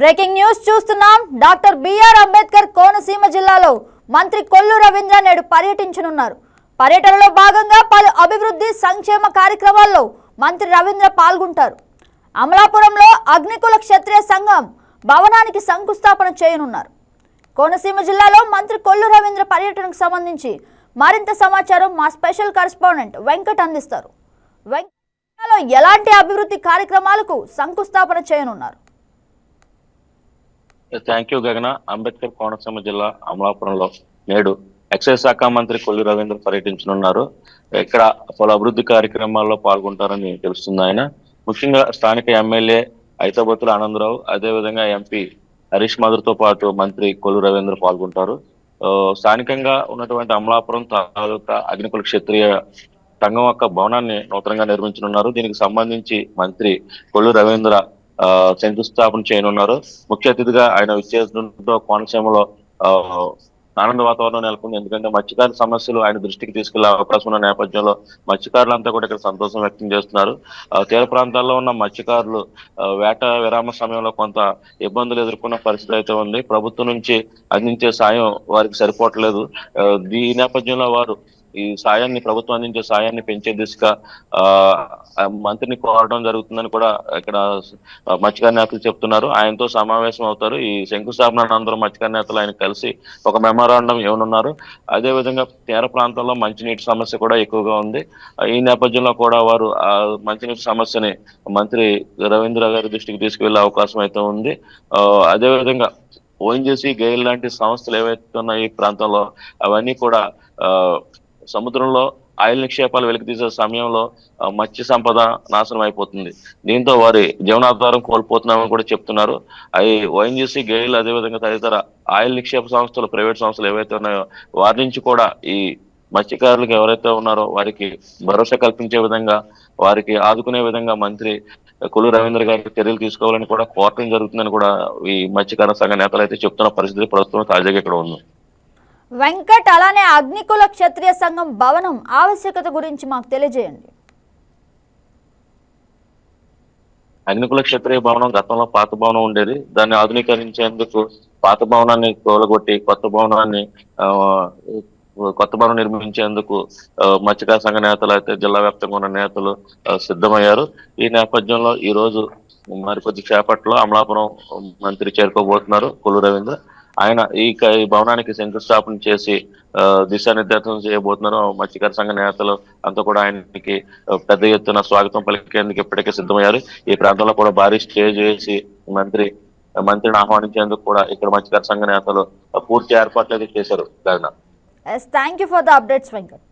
Breaking news చూస్తున్నాం. Doctor BR Ambedkar Konaseema జిల్లాలో మంత్రి కొల్లు రవీంద్ర నేడు పర్యటించనున్నారు. పర్యటనలో భాగంగా పలు అభివృద్ధి సంక్షేమ కార్యక్రమాల్లో మంత్రి రవీంద్ర పాల్గొంటారు. అమలాపురంలో అగ్నికుల క్షత్రియ సంఘం భవనానికి శంకుస్థాపన చేయనున్నారు. కోనసీమ జిల్లాలో మంత్రి కొల్లు రవీంద్ర పర్యటనకు సంబంధించి మరింత సమాచారం మా స్పెషల్ కరెస్పాండెంట్ వెంకట్ అందిస్తారు. వెంకట జిల్లాలో ఎలాంటి అభివృద్ధి కార్యక్రమాలకు శంకుస్థాపన చేయనున్నారు? థ్యాంక్ యూ గగన. అంబేద్కర్ కోనసీమ జిల్లా అమలాపురంలో నేడు ఎక్సైజ్ శాఖ మంత్రి కొల్లి రవీంద్ర పర్యటించనున్నారు. ఇక్కడ పలు అభివృద్ధి కార్యక్రమాల్లో పాల్గొంటారని తెలుస్తుంది ఆయన. ముఖ్యంగా స్థానిక ఎమ్మెల్యే ఐతబత్తుల ఆనందరావు అదేవిధంగా ఎంపీ హరీష్ మధుర్తో పాటు మంత్రి కొల్లు రవీంద్ర పాల్గొంటారు. స్థానికంగా ఉన్నటువంటి అమలాపురం తాలూకా అగ్నికుల క్షత్రియ సంఘం యొక్క భవనాన్ని నూతనంగా నిర్మించనున్నారు. దీనికి సంబంధించి మంత్రి కొల్లు రవీంద్ర శంకుస్థాపన చేయనున్నారు. ముఖ్య అతిథిగా ఆయన విచ్చేస్తుండటంతో కోనసీమలో ఆ, ఆనంద వాతావరణం నెలకొంది. ఎందుకంటే మత్స్యకారుల సమస్యలు ఆయన దృష్టికి తీసుకెళ్ళే అవకాశం ఉన్న నేపథ్యంలో మత్స్యకారులంతా కూడా ఇక్కడ సంతోషం వ్యక్తం చేస్తున్నారు. తీర ప్రాంతాల్లో ఉన్న మత్స్యకారులు వేట విరామ సమయంలో కొంత ఇబ్బందులు ఎదుర్కొన్న పరిస్థితి అయితే ఉంది. ప్రభుత్వం నుంచి అందించే సాయం వారికి సరిపోవట్లేదు. ఈ నేపథ్యంలో వారు ఈ సాయాన్ని ప్రభుత్వం అందించే సాయాన్ని పెంచే దిశగా ఆ మంత్రిని కోరడం జరుగుతుందని కూడా ఇక్కడ మత్స్యకార నేతలు చెప్తున్నారు. ఆయనతో సమావేశం అవుతారు. ఈ శంకుస్థాపన అనంతరం మత్స్యకార నేతలు ఆయన కలిసి ఒక మెమో ఇవ్వనున్నారు అదే విధంగా తీర ప్రాంతాల్లో మంచినీటి సమస్య కూడా ఎక్కువగా ఉంది. ఈ నేపథ్యంలో కూడా వారు ఆ మంచినీటి సమస్యని మంత్రి రవీంద్ర గారి దృష్టికి తీసుకువెళ్ళే అవకాశం అయితే ఉంది. అదేవిధంగా అదే విధంగా ఓఎన్జీసీ గెయిల్ లాంటి సంస్థలు ఏవైతే ఉన్నాయో ఈ ప్రాంతంలో అవన్నీ కూడా ఆ సముద్రంలో ఆయిల్ నిక్షేపాలు వెలికి తీసే సమయంలో మత్స్య సంపద నాశనం అయిపోతుంది. దీంతో వారి జీవనాధారం కోల్పోతున్నామని కూడా చెప్తున్నారు. అవి ఓఎన్జీసీ గెయిల్ అదేవిధంగా తదితర ఆయిల్ నిక్షేప సంస్థలు ప్రైవేట్ సంస్థలు ఏవైతే ఉన్నాయో వారి నుంచి కూడా ఈ మత్స్యకారులకు ఎవరైతే ఉన్నారో వారికి భరోసా కల్పించే విధంగా వారికి ఆదుకునే విధంగా మంత్రి కొల్లు రవీంద్ర గారికి చర్యలు తీసుకోవాలని కూడా కోరటం జరుగుతుందని కూడా ఈ మత్స్యకార సంఘ నేతలు అయితే చెప్తున్న పరిస్థితి ప్రస్తుతం తాజాగా ఇక్కడ ఉంది. వెంకట్ అలానే అగ్నికుల క్షత్రియ సంఘం భవనం ఆవశ్యకత గురించి మాకు తెలియజేయండి. అగ్నికుల క్షత్రియ భవనం గతంలో పాత భవనం ఉండేది. దాన్ని ఆధునీకరించేందుకు పాత భవనాన్ని కోలగొట్టి కొత్త భవనాన్ని కొత్త భవనం నిర్మించేందుకు మత్స్యకార సంఘ నేతలు అయితే జిల్లా వ్యాప్తంగా ఉన్న నేతలు సిద్ధమయ్యారు. ఈ నేపథ్యంలో ఈ రోజు మరి కొద్ది సేపట్లో అమలాపురం మంత్రి చేరుకోబోతున్నారు కొల్లు రవీంద్ర. ఆయన ఈ ఈ భవనానికి శంకుస్థాపన చేసి దిశానిర్దేశం చేయబోతున్నారు మత్స్యకార సంఘ నేతలు అంతా కూడా ఆయనకి పెద్ద ఎత్తున స్వాగతం పలికేందుకు ఇప్పటికే సిద్ధమయ్యారు. ఈ ప్రాంతంలో కూడా భారీ స్టేజ్ వేసి మంత్రి మంత్రిని ఆహ్వానించేందుకు కూడా ఇక్కడ మత్స్యకార సంఘ నేతలు పూర్తి ఏర్పాట్లు అయితే చేశారు. Thank you for the updates Venkat